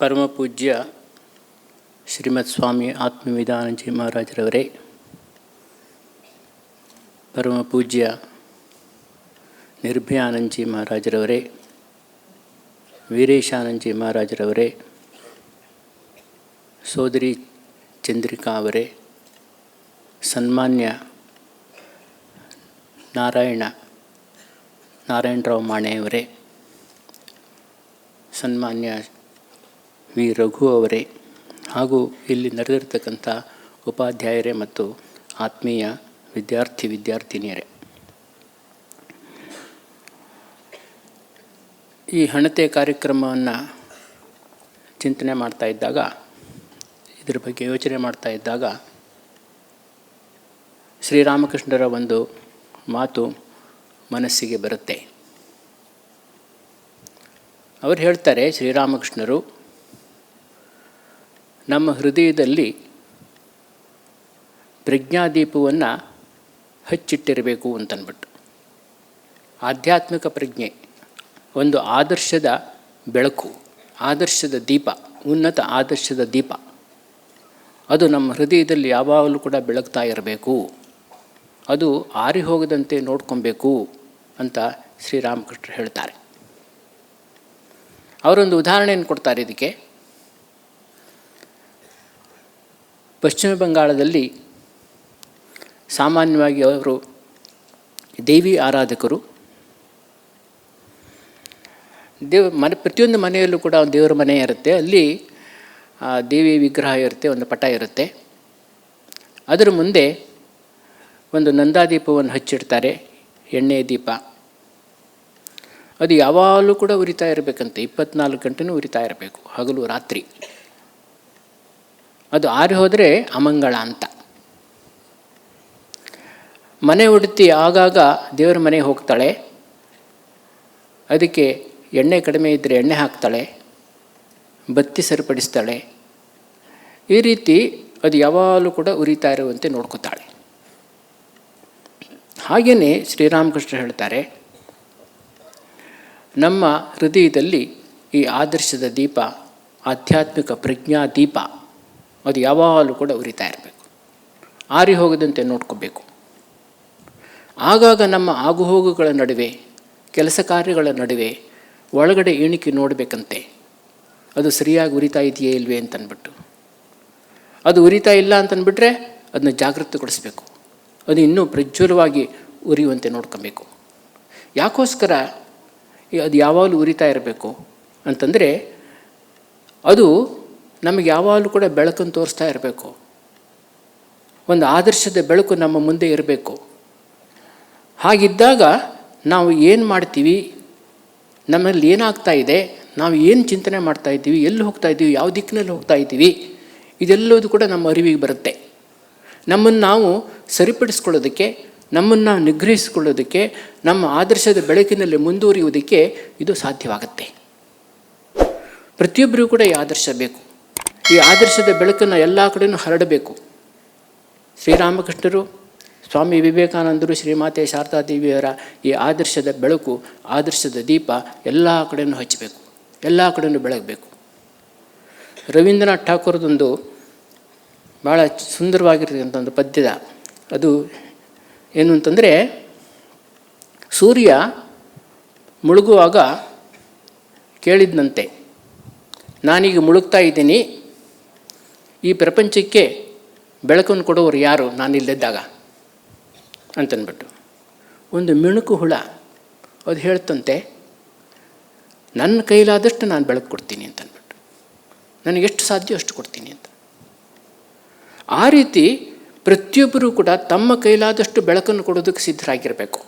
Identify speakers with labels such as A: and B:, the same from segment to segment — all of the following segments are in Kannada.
A: ಪರಮಪೂಜ್ಯ ಶ್ರೀಮತ್ ಸ್ವಾಮಿ ಆತ್ಮವಿಧಾನಜಿ ಮಹಾರಾಜರವರೇ, ಪರಮಪೂಜ್ಯ ನಿರ್ಭಯಾನಂದಜಿ ಮಹಾರಾಜರವರೇ ವೀರೇಶಾನಂದಜಿ ಮಹಾರಾಜರವರೇ, ಸೋದರಿ ಚಂದ್ರಿಕಾ ಅವರೇ, ಸನ್ಮಾನ್ಯ ನಾರಾಯಣ, ನಾರಾಯಣರಾವ್ ಮಾಣೆಯವರೇ ಸನ್ಮಾನ್ಯ ವಿ ರಘು ಅವರೇ. ಹಾಗೂ ಇಲ್ಲಿ ನಡೆದಿರ್ತಕ್ಕಂಥ ಉಪಾಧ್ಯಾಯರೇ ಮತ್ತು ಆತ್ಮೀಯ ವಿದ್ಯಾರ್ಥಿ ವಿದ್ಯಾರ್ಥಿನಿಯರೇ. ಈ ಹಣತೆ ಕಾರ್ಯಕ್ರಮವನ್ನು ಚಿಂತನೆ ಮಾಡ್ತಾ ಇದ್ದಾಗ, ಇದ್ರ ಬಗ್ಗೆ ಯೋಚನೆ ಮಾಡ್ತಾ ಇದ್ದಾಗ, ಶ್ರೀರಾಮಕೃಷ್ಣರ ಒಂದು ಮಾತು ಮನಸ್ಸಿಗೆ ಬರುತ್ತೆ. ಅವರು ಹೇಳ್ತಾರೆ, ಶ್ರೀರಾಮಕೃಷ್ಣರು ನಮ್ಮ ಹೃದಯದಲ್ಲಿ ಪ್ರಜ್ಞಾದೀಪವನ್ನು ಹಚ್ಚಿಟ್ಟಿರಬೇಕು ಅಂತನ್ಬಿಟ್ಟು. ಆಧ್ಯಾತ್ಮಿಕ ಪ್ರಜ್ಞೆ, ಒಂದು ಆದರ್ಶದ ಬೆಳಕು, ಆದರ್ಶದ ದೀಪ, ಉನ್ನತ ಆದರ್ಶದ ದೀಪ. ಅದು ನಮ್ಮ ಹೃದಯದಲ್ಲಿ ಯಾವಾಗಲೂ ಕೂಡ ಬೆಳಗ್ತಾ ಇರಬೇಕು. ಅದು ಆರಿ ಹೋಗದಂತೆ ನೋಡ್ಕೊಬೇಕು ಅಂತ ಶ್ರೀರಾಮಕೃಷ್ಣರು ಹೇಳ್ತಾರೆ. ಅವರೊಂದು ಉದಾಹರಣೆಯನ್ನು ಕೊಡ್ತಾರೆ ಇದಕ್ಕೆ. ಪಶ್ಚಿಮ ಬಂಗಾಳದಲ್ಲಿ ಸಾಮಾನ್ಯವಾಗಿ ಅವರು ದೇವಿ ಆರಾಧಕರು. ದೇವ ಮನೆ, ಪ್ರತಿಯೊಂದು ಮನೆಯಲ್ಲೂ ಕೂಡ ಒಂದು ದೇವರ ಮನೆ ಇರುತ್ತೆ. ಅಲ್ಲಿ ದೇವಿ ವಿಗ್ರಹ ಇರುತ್ತೆ, ಒಂದು ಪಟ ಇರುತ್ತೆ. ಅದರ ಮುಂದೆ ಒಂದು ನಂದಾದೀಪವನ್ನು ಹಚ್ಚಿಡ್ತಾರೆ ಎಣ್ಣೆ ದೀಪ. ಅದು ಯಾವಾಗಲೂ ಕೂಡ ಉರಿತಾ ಇರಬೇಕಂತೆ. ಇಪ್ಪತ್ನಾಲ್ಕು ಗಂಟೆನೂ ಉರಿತಾ ಇರಬೇಕು, ಹಗಲು ರಾತ್ರಿ. ಅದು ಆರಿ ಹೋದರೆ ಅಮಂಗಳ ಅಂತ. ಮನೆ ಉಡುತ್ತಿ ಆಗಾಗ ದೇವರ ಮನೆಗೆ ಹೋಗ್ತಾಳೆ. ಅದಕ್ಕೆ ಎಣ್ಣೆ ಕಡಿಮೆ ಇದ್ದರೆ ಎಣ್ಣೆ ಹಾಕ್ತಾಳೆ. ಬತ್ತಿ ಸರಿಪಡಿಸ್ತಾಳೆ. ಈ ರೀತಿ ಅದು ಯಾವಾಗಲೂ ಕೂಡ ಉರಿತಾ ಇರುವಂತೆ ನೋಡ್ಕೋತಾಳೆ. ಹಾಗೆಯೇ ಶ್ರೀರಾಮಕೃಷ್ಣ ಹೇಳ್ತಾರೆ, ನಮ್ಮ ಹೃದಯದಲ್ಲಿ ಈ ಆದರ್ಶದ ದೀಪ, ಆಧ್ಯಾತ್ಮಿಕ ಪ್ರಜ್ಞಾ ದೀಪ ಅದು ಯಾವಾಗಲೂ ಕೂಡ ಉರಿತಾ ಇರಬೇಕು. ಆರಿ ಹೋಗದಂತೆ ನೋಡ್ಕೋಬೇಕು. ಆಗಾಗ ನಮ್ಮ ಆಗುಹೋಗುಗಳ ನಡುವೆ, ಕೆಲಸ ಕಾರ್ಯಗಳ ನಡುವೆ ಒಳಗಡೆ ಇಣಿಕೆ ನೋಡಬೇಕಂತೆ. ಅದು ಸರಿಯಾಗಿ ಉರಿತಾ ಇದೆಯೇ ಇಲ್ವೇ ಅಂತನ್ಬಿಟ್ಟು. ಅದು ಉರಿತಾ ಇಲ್ಲ ಅಂತಂದ್ಬಿಟ್ರೆ ಅದನ್ನ ಜಾಗೃತಗೊಳಿಸಬೇಕು ಅದು ಇನ್ನೂ ಪ್ರಜ್ವಲವಾಗಿ ಉರಿಯುವಂತೆ ನೋಡ್ಕೋಬೇಕು. ಯಾಕೋಸ್ಕರ ಅದು ಯಾವಾಗಲೂ ಉರಿತಾ ಇರಬೇಕು ಅಂತಂದರೆ ಅದು ನಮಗೆ ಯಾವಾಗಲೂ ಕೂಡ ಬೆಳಕನ್ನು ತೋರಿಸ್ತಾ ಇರಬೇಕು. ಒಂದು ಆದರ್ಶದ ಬೆಳಕು ನಮ್ಮ ಮುಂದೆ ಇರಬೇಕು. ಹಾಗಿದ್ದಾಗ ನಾವು ಏನು ಮಾಡ್ತೀವಿ? ನಮ್ಮಲ್ಲಿ ಏನಾಗ್ತಾ ಇದೆ? ನಾವು ಏನು ಚಿಂತನೆ ಮಾಡ್ತಾ ಇದ್ದೀವಿ? ಎಲ್ಲಿ ಹೋಗ್ತಾ ಇದ್ದೀವಿ? ಯಾವ ದಿಕ್ಕಿನಲ್ಲಿ ಹೋಗ್ತಾ ಇದ್ದೀವಿ? ಇದೆಲ್ಲದೂ ಕೂಡ ನಮ್ಮ ಅರಿವಿಗೆ ಬರುತ್ತೆ. ನಮ್ಮನ್ನು ನಾವು ಸರಿಪಡಿಸ್ಕೊಳ್ಳೋದಕ್ಕೆ, ನಮ್ಮನ್ನು ನಿಗ್ರಹಿಸಿಕೊಳ್ಳೋದಕ್ಕೆ, ನಮ್ಮ ಆದರ್ಶದ ಬೆಳಕಿನಲ್ಲಿ ಮುಂದುವರಿಯುವುದಕ್ಕೆ ಇದು ಸಾಧ್ಯವಾಗುತ್ತೆ. ಪ್ರತಿಯೊಬ್ಬರಿಗೂ ಕೂಡ ಈ ಆದರ್ಶ ಬೇಕು. ಈ ಆದರ್ಶದ ಬೆಳಕನ್ನು ಎಲ್ಲ ಕಡೆಯೂ ಹರಡಬೇಕು. ಶ್ರೀರಾಮಕೃಷ್ಣರು, ಸ್ವಾಮಿ ವಿವೇಕಾನಂದರು, ಶ್ರೀಮಾತೆ ಶಾರದಾದೇವಿಯವರ ಈ ಆದರ್ಶದ ಬೆಳಕು, ಆದರ್ಶದ ದೀಪ ಎಲ್ಲ ಕಡೆಯೂ ಹಚ್ಚಬೇಕು. ಎಲ್ಲ ಕಡೆಯೂ ಬೆಳಗಬೇಕು. ರವೀಂದ್ರನಾಥ್ ಠಾಕೂರ್ದೊಂದು ಭಾಳ ಸುಂದರವಾಗಿರ್ತಕ್ಕಂಥ ಒಂದು ಪದ್ಯದ. ಅದು ಏನು ಅಂತಂದರೆ, ಸೂರ್ಯ ಮುಳುಗುವಾಗ ಕೇಳಿದ್ನಂತೆ, ನಾನೀಗ ಮುಳುಗ್ತಾ ಇದ್ದೀನಿ ಈ ಪ್ರಪಂಚಕ್ಕೆ ಬೆಳಕನ್ನು ಕೊಡೋರು ಯಾರು? ನಾನು ನಾನಿಲ್ಲದಿದ್ದಾಗ ಅಂತನ್ಬಿಟ್ಟು. ಒಂದು ಮಿಣುಕು ಹುಳ ಅದು ಹೇಳ್ತಂತೆ, ನನ್ನ ಕೈಲಾದಷ್ಟು ನಾನು ಬೆಳಕು ಕೊಡ್ತೀನಿ ಅಂತನ್ಬಿಟ್ಟು. ನನಗೆಷ್ಟು ಸಾಧ್ಯ ಅಷ್ಟು ಕೊಡ್ತೀನಿ ಅಂತ. ಆ ರೀತಿ ಪ್ರತಿಯೊಬ್ಬರೂ ಕೂಡ ತಮ್ಮ ಕೈಲಾದಷ್ಟು ಬೆಳಕನ್ನು ಕೊಡೋದಕ್ಕೆ ಸಿದ್ಧರಾಗಿರಬೇಕು.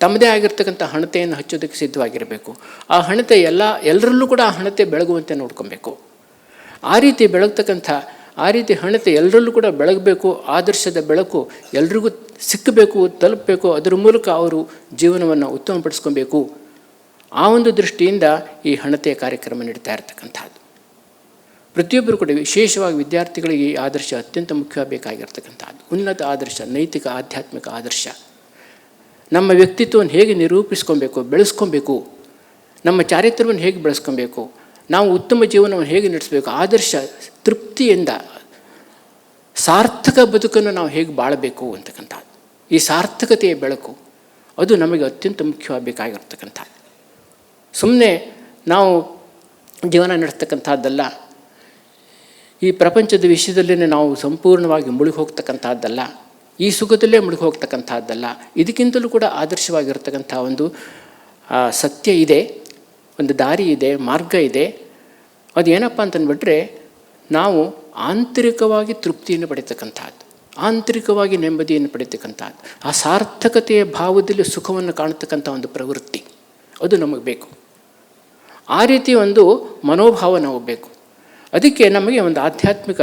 A: ತಮ್ಮದೇ ಆಗಿರ್ತಕ್ಕಂಥ ಹಣತೆಯನ್ನು ಹಚ್ಚೋದಕ್ಕೆ ಸಿದ್ಧವಾಗಿರಬೇಕು. ಆ ಹಣತೆ ಎಲ್ಲ, ಎಲ್ಲರಲ್ಲೂ ಕೂಡ ಆ ಹಣತೆ ಬೆಳಗುವಂತೆ ನೋಡ್ಕೊಬೇಕು. ಆ ರೀತಿ ಬೆಳಗ್ತಕ್ಕಂಥ, ಆ ರೀತಿ ಹಣತೆ ಎಲ್ಲರಲ್ಲೂ ಕೂಡ ಬೆಳಗಬೇಕು, ಆದರ್ಶದ ಬೆಳಕು ಎಲ್ರಿಗೂ ಸಿಕ್ಕಬೇಕು, ತಲುಪಬೇಕು, ಅದರ ಮೂಲಕ ಅವರು ಜೀವನವನ್ನು ಉತ್ತಮಪಡಿಸ್ಕೊಬೇಕು. ಆ ಒಂದು ದೃಷ್ಟಿಯಿಂದ ಈ ಹಣತೆಯ ಕಾರ್ಯಕ್ರಮ ನಡೀತಾ ಇರತಕ್ಕಂಥದ್ದು. ಪ್ರತಿಯೊಬ್ಬರು ಕೂಡ ವಿಶೇಷವಾಗಿ ವಿದ್ಯಾರ್ಥಿಗಳಿಗೆ ಈ ಆದರ್ಶ ಅತ್ಯಂತ ಮುಖ್ಯವಾಗಬೇಕಾಗಿರ್ತಕ್ಕಂಥದ್ದು. ಉನ್ನತ ಆದರ್ಶ, ನೈತಿಕ, ಆಧ್ಯಾತ್ಮಿಕ ಆದರ್ಶ. ನಮ್ಮ ವ್ಯಕ್ತಿತ್ವವನ್ನು ಹೇಗೆ ನಿರೂಪಿಸ್ಕೊಬೇಕು, ಬೆಳೆಸ್ಕೊಬೇಕು, ನಮ್ಮ ಚಾರಿತ್ರ್ಯವನ್ನು ಹೇಗೆ ಬೆಳೆಸ್ಕೊಬೇಕು ನಾವು ಉತ್ತಮ ಜೀವನವನ್ನು ಹೇಗೆ ನಡೆಸಬೇಕು? ಆದರ್ಶ ತೃಪ್ತಿಯಿಂದ ಸಾರ್ಥಕ ಬದುಕನ್ನು ನಾವು ಹೇಗೆ ಬಾಳಬೇಕು ಅಂತಕ್ಕಂಥದ್ದು. ಈ ಸಾರ್ಥಕತೆಯ ಬೆಳಕು ಅದು ನಮಗೆ ಅತ್ಯಂತ ಮುಖ್ಯವಾಗಬೇಕಾಗಿರ್ತಕ್ಕಂಥದ್ದು. ಸುಮ್ಮನೆ ನಾವು ಜೀವನ ನಡೆಸ್ತಕ್ಕಂಥದ್ದಲ್ಲ, ಈ ಪ್ರಪಂಚದ ವಿಷಯದಲ್ಲೇ ನಾವು ಸಂಪೂರ್ಣವಾಗಿ ಮುಳುಗಿ ಹೋಗ್ತಕ್ಕಂಥದ್ದಲ್ಲ ಈ ಸುಖದಲ್ಲೇ ಮುಳುಗಿ ಹೋಗ್ತಕ್ಕಂಥದ್ದಲ್ಲ ಇದಕ್ಕಿಂತಲೂ ಕೂಡ ಆದರ್ಶವಾಗಿರ್ತಕ್ಕಂಥ ಒಂದು ಸತ್ಯ ಇದೆ. ಒಂದು ದಾರಿ ಇದೆ, ಮಾರ್ಗ ಇದೆ. ಅದು ಏನಪ್ಪ ಅಂತಂದ್ಬಿಟ್ರೆ, ನಾವು ಆಂತರಿಕವಾಗಿ ತೃಪ್ತಿಯನ್ನು ಪಡಿತಕ್ಕಂಥದ್ದು, ಆಂತರಿಕವಾಗಿ ನೆಮ್ಮದಿಯನ್ನು ಪಡಿತಕ್ಕಂಥದ್ದು ಆ ಸಾರ್ಥಕತೆಯ ಭಾವದಲ್ಲಿ ಸುಖವನ್ನು ಕಾಣತಕ್ಕಂಥ ಒಂದು ಪ್ರವೃತ್ತಿ, ಅದು ನಮಗೆ ಬೇಕು. ಆ ರೀತಿ ಒಂದು ಮನೋಭಾವ ನಾವು ಬೇಕು ಅದಕ್ಕೆ ನಮಗೆ ಒಂದು ಆಧ್ಯಾತ್ಮಿಕ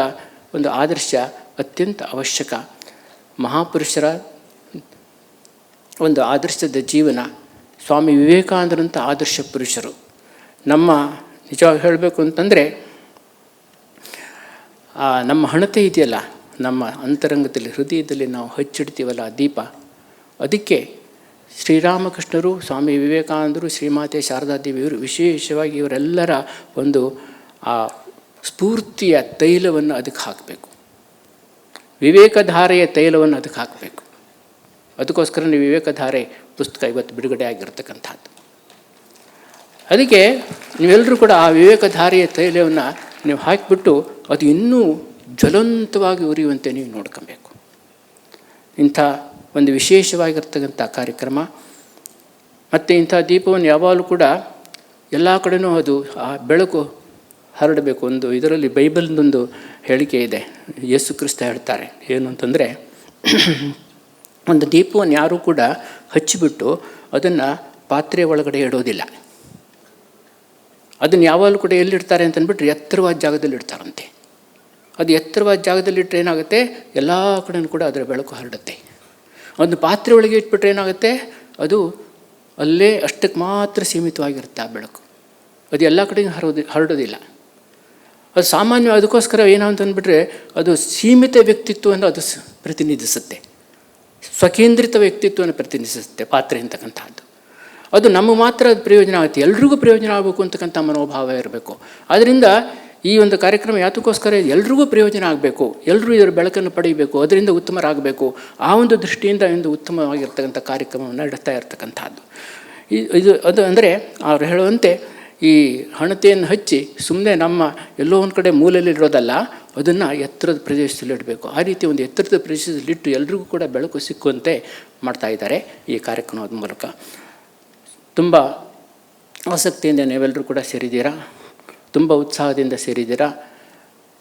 A: ಒಂದು ಆದರ್ಶ ಅತ್ಯಂತ ಅವಶ್ಯಕ. ಮಹಾಪುರುಷರ ಒಂದು ಆದರ್ಶದ ಜೀವನ, ಸ್ವಾಮಿ ವಿವೇಕಾನಂದರಂಥ ಆದರ್ಶ ಪುರುಷರು ನಮ್ಮ ನಿಜವಾಗಿ ಹೇಳಬೇಕು ಅಂತಂದರೆ ನಮ್ಮ ಹಣತೆ ಇದೆಯಲ್ಲ, ನಮ್ಮ ಅಂತರಂಗದಲ್ಲಿ, ಹೃದಯದಲ್ಲಿ ನಾವು ಹಚ್ಚಿಡ್ತೀವಲ್ಲ ಆ ದೀಪ, ಅದಕ್ಕೆ ಶ್ರೀರಾಮಕೃಷ್ಣರು, ಸ್ವಾಮಿ ವಿವೇಕಾನಂದರು, ಶ್ರೀಮಾತೆ ಶಾರದಾದೇವಿ ಇವರು ವಿಶೇಷವಾಗಿ ಇವರೆಲ್ಲರ ಒಂದು, ಆ, ಸ್ಫೂರ್ತಿಯ ತೈಲವನ್ನು ಅದಕ್ಕೆ ಹಾಕಬೇಕು. ವಿವೇಕಧಾರೆಯ ತೈಲವನ್ನು ಅದಕ್ಕೆ ಹಾಕಬೇಕು. ಅದಕ್ಕೋಸ್ಕರ ನೀವು ವಿವೇಕಧಾರೆ ಪುಸ್ತಕ ಇವತ್ತು ಬಿಡುಗಡೆ ಆಗಿರ್ತಕ್ಕಂಥದ್ದು. ಅದಕ್ಕೆ ನೀವೆಲ್ಲರೂ ಕೂಡ ಆ ವಿವೇಕಧಾರೆಯ ತೈಲವನ್ನು ನೀವು ಹಾಕಿಬಿಟ್ಟು ಅದು ಇನ್ನೂ ಜ್ವಲಂತವಾಗಿ ಉರಿಯುವಂತೆ ನೀವು ನೋಡ್ಕೊಬೇಕು. ಇಂಥ ಒಂದು ವಿಶೇಷವಾಗಿರ್ತಕ್ಕಂಥ ಕಾರ್ಯಕ್ರಮ. ಮತ್ತು ಇಂಥ ದೀಪವನ್ನು ಯಾವಾಗಲೂ ಕೂಡ ಎಲ್ಲ ಕಡೆಯೂ ಅದು ಆ ಬೆಳಕು ಹರಡಬೇಕು ಒಂದು ಇದರಲ್ಲಿ ಬೈಬಲ್ನೊಂದು ಹೇಳಿಕೆ ಇದೆ. ಯೇಸು ಕ್ರಿಸ್ತ ಹೇಳ್ತಾರೆ ಏನು ಅಂತಂದರೆ ಒಂದು ದೀಪವನ್ನು ಯಾರೂ ಕೂಡ ಹಚ್ಚಿಬಿಟ್ಟು ಅದನ್ನು ಪಾತ್ರೆ ಒಳಗಡೆ ಇಡೋದಿಲ್ಲ. ಅದನ್ನು ಯಾವಾಗಲೂ ಕೂಡ ಎಲ್ಲಿಡ್ತಾರೆ ಅಂತಂದ್ಬಿಟ್ರೆ ಎತ್ತರವಾದ ಜಾಗದಲ್ಲಿ ಇಡ್ತಾರಂತೆ. ಅದು ಎತ್ತರವಾದ ಜಾಗದಲ್ಲಿ ಇಟ್ಟರೆ ಏನಾಗುತ್ತೆ? ಎಲ್ಲ ಕಡೆಯೂ ಕೂಡ ಅದರ ಬೆಳಕು ಹರಡುತ್ತೆ. ಒಂದು ಪಾತ್ರೆ ಒಳಗೆ ಇಟ್ಬಿಟ್ರೆ ಏನಾಗುತ್ತೆ? ಅದು ಅಲ್ಲೇ ಅಷ್ಟಕ್ಕೆ ಮಾತ್ರ ಸೀಮಿತವಾಗಿರುತ್ತೆ ಆ ಬೆಳಕು. ಅದು ಎಲ್ಲ ಕಡೆಗೂ ಹರಡೋದು, ಹರಡೋದಿಲ್ಲ. ಅದು ಸಾಮಾನ್ಯ ಅದಕ್ಕೋಸ್ಕರ ಏನು ಅಂತಂದ್ಬಿಟ್ರೆ ಅದು ಸೀಮಿತ ವ್ಯಕ್ತಿತ್ವವನ್ನು ಅದು ಪ್ರತಿನಿಧಿಸುತ್ತೆ. ಸ್ವಕೇಂದ್ರಿತ ವ್ಯಕ್ತಿತ್ವವನ್ನು ಪ್ರತಿನಿಧಿಸುತ್ತೆ ಪಾತ್ರೆ ಅಂತಕ್ಕಂಥದ್ದು ಅದು ನಮಗೆ ಮಾತ್ರ ಪ್ರಯೋಜನ ಆಗುತ್ತೆ. ಎಲ್ರಿಗೂ ಪ್ರಯೋಜನ ಆಗಬೇಕು ಅಂತಕ್ಕಂಥ ಮನೋಭಾವ ಇರಬೇಕು. ಆದ್ದರಿಂದ ಈ ಒಂದು ಕಾರ್ಯಕ್ರಮ ಯಾತಕ್ಕೋಸ್ಕರ ಎಲ್ರಿಗೂ ಪ್ರಯೋಜನ ಆಗಬೇಕು. ಎಲ್ಲರೂ ಇದರ ಬೆಳಕನ್ನು ಪಡೆಯಬೇಕು. ಅದರಿಂದ ಉತ್ತಮರಾಗಬೇಕು. ಆ ಒಂದು ದೃಷ್ಟಿಯಿಂದ ಒಂದು ಉತ್ತಮವಾಗಿರ್ತಕ್ಕಂಥ ಕಾರ್ಯಕ್ರಮವನ್ನು ನಡೆಸ್ತಾ ಇರ್ತಕ್ಕಂಥದ್ದು. ಇದು, ಅದು ಅಂದರೆ ಅವ್ರು ಹೇಳುವಂತೆ ಈ ಹಣತೆಯನ್ನು ಹಚ್ಚಿ ಸುಮ್ಮನೆ ನಮ್ಮ ಎಲ್ಲೋ ಒಂದು ಕಡೆ ಮೂಲೆಯಲ್ಲಿರೋದಲ್ಲ, ಅದನ್ನು ಎತ್ತರದ ಪ್ರದೇಶದಲ್ಲಿ ಇಡಬೇಕು. ಆ ರೀತಿ ಒಂದು ಎತ್ತರದ ಪ್ರದೇಶದಲ್ಲಿಟ್ಟು ಎಲ್ರಿಗೂ ಕೂಡ ಬೆಳಕು ಸಿಕ್ಕುವಂತೆ ಮಾಡ್ತಾ ಇದ್ದಾರೆ ಈ ಕಾರ್ಯಕ್ರಮದ ಮೂಲಕ. ತುಂಬ ಆಸಕ್ತಿಯಿಂದ ನೀವೆಲ್ಲರೂ ಕೂಡ ಸೇರಿದ್ದೀರಾ? ತುಂಬ ಉತ್ಸಾಹದಿಂದ ಸೇರಿದ್ದೀರಾ?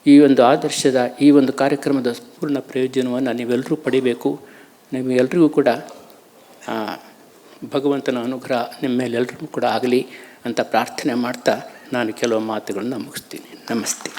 A: ಈ ಒಂದು ಆದರ್ಶದ, ಈ ಒಂದು ಕಾರ್ಯಕ್ರಮದ ಪೂರ್ಣ ಪ್ರಯೋಜನವನ್ನು ನೀವೆಲ್ಲರೂ ಪಡಿಬೇಕು. ನಿಮಗೆಲ್ರಿಗೂ ಕೂಡ ಭಗವಂತನ ಅನುಗ್ರಹ ನಿಮ್ಮ ಮೇಲೆಲ್ಲರಿಗೂ ಕೂಡ ಆಗಲಿ ಅಂತ ಪ್ರಾರ್ಥನೆ ಮಾಡ್ತಾ ನಾನು ಕೆಲವು ಮಾತುಗಳನ್ನು ಮುಗಿಸ್ತೀನಿ. ನಮಸ್ತೆ.